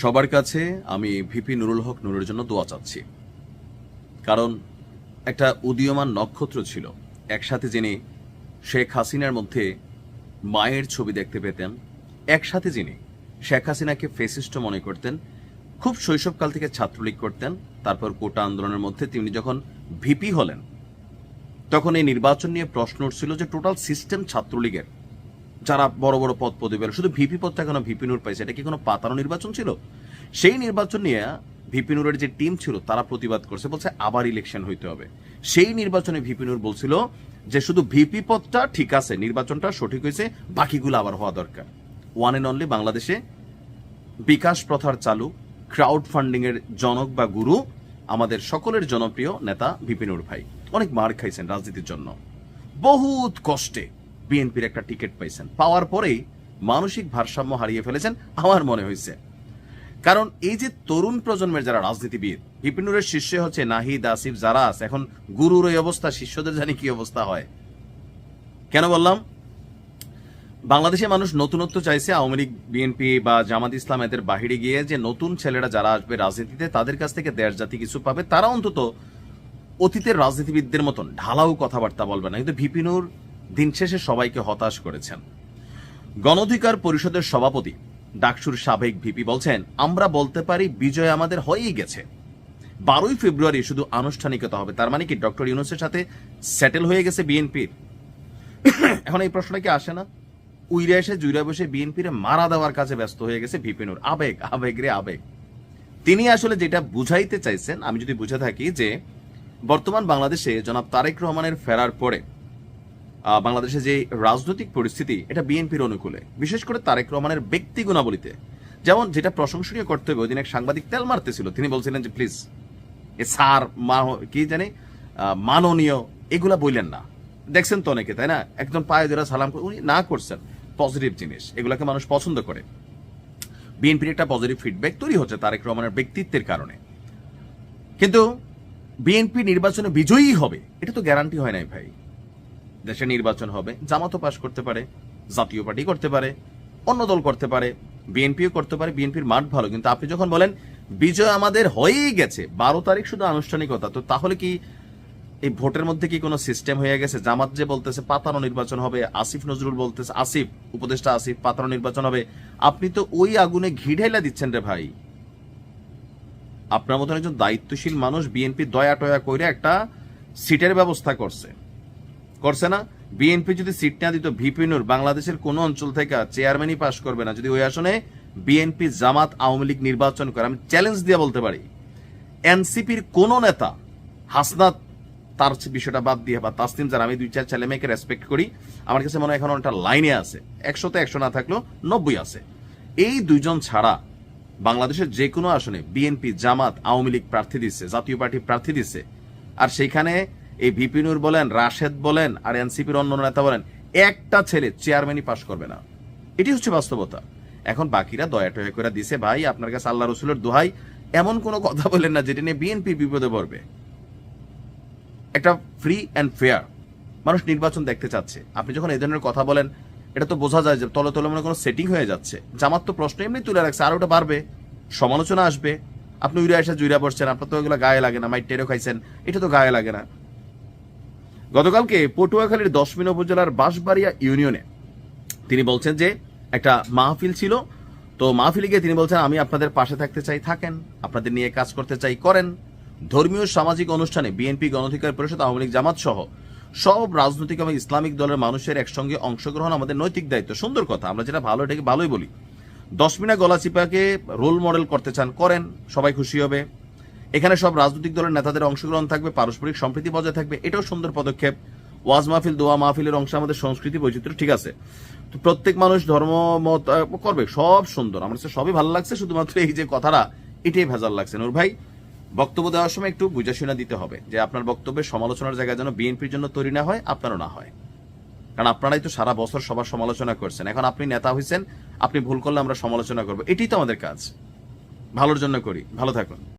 সবার কাছে আমি ভিপি নুরুল হক নুরের জন্য দোয়া চাচ্ছি। কারণ একটা উদীয়মান নক্ষত্র ছিল, একসাথে যিনি শেখ হাসিনার মধ্যে মায়ের ছবি দেখতে পেতেন, একসাথে যিনি শেখ হাসিনাকে ফেসিস্ট মনে করতেন, খুব শৈশবকাল থেকে ছাত্রলীগ করতেন, তারপর কোটা আন্দোলনের মধ্যে তিনি যখন ভিপি হলেন, তখন এই নির্বাচন নিয়ে প্রশ্ন উঠছিল যে টোটাল সিস্টেম ছাত্রলীগের যারা বড় বড় পদ পদবি পেল, শুধু ভিপি পদটা কেন ভিপি নূর পাইছে এটা কি কোনো পাতানো নির্বাচন ছিল? সেই নির্বাচন নিয়ে ভিপি নূরের যে টিম ছিল তারা প্রতিবাদ করছে বলছে আবার ইলেকশন হইতে হবে। সেই নির্বাচনে ভিপি নূর বলছিল যে শুধু ভিপি পদটা ঠিক আছে নির্বাচনটা সঠিক হয়েছে বাকিগুলো আবার হওয়া দরকার। ওয়ান এন্ড অনলি বাংলাদেশে বিকাশ প্রথার চালু ক্রাউড ফান্ডিং এর জনক বা গুরু আমাদের সকলের জনপ্রিয় নেতা বিপিনুর ভাই। অনেক মার খাইছেন রাজনীতির জন্য। বহুত কষ্টে বিএনপির একটা টিকিট পাইছেন। পাওয়ার পরেই মানসিক ভারসাম্য হারিয়ে ফেলেছেন আমার মনে হয়েছে। কারণ এই যে তরুণ প্রজন্মের যারা রাজনীতিবিদ বিপিনুরের শিষ্য হচ্ছে নাহিদ, আসিফ আছে এখন গুরুর এই অবস্থা, শিষ্যদের জানি কি অবস্থা হয়। কেন বললাম? বাংলাদেশে মানুষ নতুনত্ব চাইছে আওয়ামী লীগ, বিএনপি বা জামাত ইসলাম এদের বাহিরে গিয়ে যে নতুন ছেলেরা যারা আসবে রাজনীতিতে, তাদের কাছ থেকে দেশ জাতি কিছু পাবে। তারা অন্তত অতীতের রাজনীতিবিদদের মতন ঢালাও কথাবার্তা বলবে না। কিন্তু ভিপিনুর দিন শেষে সবাইকে হতাশ করেছেন। গণঅধিকার পরিষদের সভাপতি, ডাকসুর সাবেক ভিপি বলছেন, আমরা বলতে পারি বিজয় আমাদের হয়েই গেছে। বারোই ফেব্রুয়ারি শুধু আনুষ্ঠানিকতা হবে, তার মানে কি ডক্টর ইউনুসের সাথে সেটেল হয়ে গেছে বিএনপির? এখন এই প্রশ্নটা কি আসে না? উইরে এসে জুইরা বসে বিএনপির মারা দেওয়ার কাজে ব্যস্ত হয়ে গেছে বিপিনুর আবেগ আবেগ রে আবেগ। তিনি আসলে যেটা বুঝাইতে চাইছেন, আমি যদি বুঝে থাকি যে, বর্তমান বাংলাদেশে জনাব তারেক রহমানের ফেরার পরে বাংলাদেশে যে রাজনৈতিক পরিস্থিতি, এটা বিএনপির অনুকূলে। বিশেষ করে তারেক রহমানের ব্যক্তি গুণাবলীতে। যেমন যেটা প্রশংসনীয় কর্তব্য ওই দিন এক সাংবাদিক তেল মারতেছিল। তিনি বলছিলেন যে, প্লিজ, এ স্যার মা, কি জানি মাননীয়, এগুলা বললেন না। দেখছেন তো অনেকে, তাই না? একজন পায়ে ধরে সালাম উনি না করছেন। পজিটিভ জিনিস, এগুলাকে মানুষ পছন্দ করে। বিএনপির একটা পজিটিভ ফিডব্যাক তৈরি হচ্ছে তারেক রহমানের ব্যক্তিত্বের কারণে। কিন্তু বিএনপি নির্বাচনে বিজয়ী হবে, এটা তো গ্যারান্টি হয় নাই ভাই। দেশে নির্বাচন হবে, জামাতও পাশ করতে পারে, জাতীয় পার্টি করতে পারে, অন্য দল করতে পারে, বিএনপিও করতে পারে, বিএনপির মাঠ ভালো। কিন্তু আপনি যখন বলেন বিজয় আমাদের হয়েই গেছে, বারো তারিখ শুধু আনুষ্ঠানিকতা, তো তাহলে কি এই ভোটের মধ্যে কি কোনো সিস্টেম হয়ে গেছে? জামাত যে বলতেছে পাতানো নির্বাচন হবে, আসিফ নজরুল বলতেছে, আসিফ, উপদেষ্টা আসিফ, পাতানো নির্বাচন হবে। আপনি তো ওই আগুনে ঘি ঢেলা দিচ্ছেন রে ভাই। আপনার মতন একজন দায়িত্বশীল মানুষ বিএনপি দয়া টয়া করে একটা সিটের ব্যবস্থা করছে। করছে না। বিএনপি যদি সিট না দিত ভিপিনুর বাংলাদেশের কোন অঞ্চল থেকে চেয়ারম্যানই পাশ করবে না। যদি ওই আসনে বিএনপি, জামাত, আওয়ামী লীগ নির্বাচন করে, আমি চ্যালেঞ্জ দিয়ে বলতে পারি, এনসিপির কোন নেতা হাসনাত, তার বিষয়টা বাদ দিয়ে বা তাসনিম যারা আমি দুই চার ছেলে মেয়েকে রেসপেক্ট করি, আমার কাছে মনে হয় এখন একটা লাইনে আছে। একশোতে একশো না থাকলেও নব্বই আছে। এই দুইজন ছাড়া বাংলাদেশের যে কোনো আসনে বিএনপি, জামাত, আওয়ামী লীগ প্রার্থী দিচ্ছে, জাতীয় পার্টি প্রার্থী দিচ্ছে। আর সেইখানে এই ভিপিনুর বলেন, রাশেদ বলেন, আর এনসিপির অন্য নেতা বলেন, একটা ছেলে চেয়ারম্যানই পাশ করবে না। এটি হচ্ছে বাস্তবতা। এখন বাকিরা দয়া টয়া করে দিছে, ভাই, আপনার কাছে আল্লাহ রসুলের দোহাই। এমন কোনো কথা বলেন না যেটা নিয়ে বিএনপি বিপদে পড়বে। একটা ফ্রি অ্যান্ড ফেয়ার মানুষ নির্বাচন দেখতে চাচ্ছে। আপনি যখন এই ধরনের কথা বলেন, এটা তো বোঝা যায় যে তলে তলে মনে কোনো সেটিং হয়ে যাচ্ছে। জামাত তো প্রশ্ন এমনি তুলে রাখছে, আর ওটা বাড়বে। সমালোচনা আসবে। আপনি উইরা এসে জুইরা পড়ছেন, আপনার তো এগুলো গায়ে লাগে না, মাইট টেরো খাইছেন। এটা তো গায়ে লাগে না। গতকালকে পটুয়াখালীর দশমিন উপজেলার বাঁশবাড়িয়া ইউনিয়নে তিনি বলছেন যে একটা মাহফিল ছিল। তো মাহফিলে গিয়ে তিনি বলছেন, আমি আপনাদের পাশে থাকতে চাই, থাকেন। আপনাদের নিয়ে কাজ করতে চাই, করেন। ধর্মীয় সামাজিক অনুষ্ঠানে বিএনপি গণঅধিকার পরিষদ, আওয়ামী লীগ জামাত সহ সব রাজনৈতিক এবং ইসলামিক দলের মানুষের একসঙ্গে অংশগ্রহণ আমাদের নৈতিক দায়িত্ব। সুন্দর কথা, আমরা যেটা ভালো এটাকে ভালোই বলি। দশমিনা গলাচিপাকে রোল মডেল করতে চান, করেন, সবাই খুশি হবে। এখানে সব রাজনৈতিক দলের নেতাদের অংশগ্রহণ থাকবে, পারস্পরিক সম্প্রীতি বজায় থাকবে, এটাও সুন্দর পদক্ষেপ। ওয়াজ মাহফিল, দোয়া মাহফিলের অংশ আমাদের সংস্কৃতি বৈচিত্র্য, ঠিক আছে। তো প্রত্যেক মানুষ ধর্ম, মত করবে, সব সুন্দর। আমার কাছে সবই ভালো লাগছে, শুধুমাত্র এই যে কথাটা, এটাই ভেজাল লাগছে। নূর ভাই, বক্তব্য দেওয়ার সময় একটু বুঝাশুনা দিতে হবে যে আপনার বক্তব্যের সমালোচনার জায়গা যেন বিএনপির জন্য তৈরি না হয়, আপনারও না হয়। কারণ আপনারাই তো সারা বছর সবার সমালোচনা করছেন। এখন আপনি নেতা হয়েছেন আপনি ভুল করলে আমরা সমালোচনা করব। এটাই তো আমাদের কাজ। ভালোর জন্য করি। ভালো থাকুন।